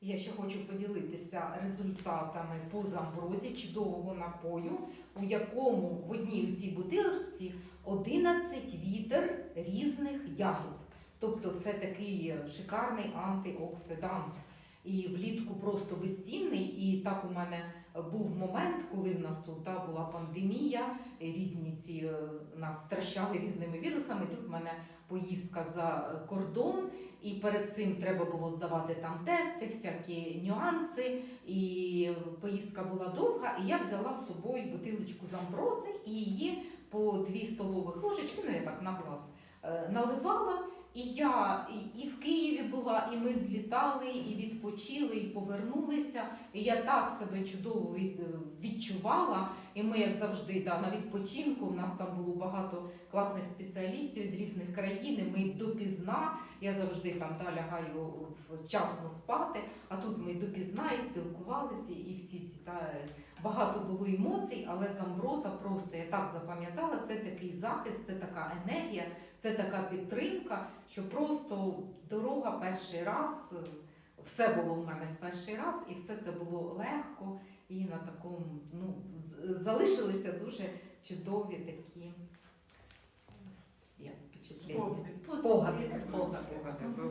Я ще хочу поділитися результатами по замброзі чудового напою, у якому в одній цій бутилочці 11 відер різних ягід. Тобто це такий шикарний антиоксидант. І влітку просто безцінний. І так у мене був момент, коли в нас тут та, була пандемія, різні ці е, нас стращали різними вірусами. Тут в мене поїздка за кордон, перед цим треба було здавати там тести, всякі нюанси. І поїздка була довга, і я взяла з собою бутилочку замбрози і її по дві столових ложечки, ну я так на глаз е, наливала. І я і, в Києві була, і ми злітали, і відпочили, і повернулися. І я так себе чудово відчувала. І ми, як завжди, да, на відпочинку. У нас там було багато класних спеціалістів з різних країн. і Ми допізна. Я завжди там да, лягаю вчасно спати. А тут ми допізна і спілкувалися, і всі ці та багато було емоцій, але замброза просто я так запам'ятала. Це такий захист, це така енергія, це така підтримка, що просто дорога перший раз. Все було у мене в перший раз, і все це було легко. І на такому ну залишилися дуже чудові такі як впечатлення. porra, porra, porra. porra.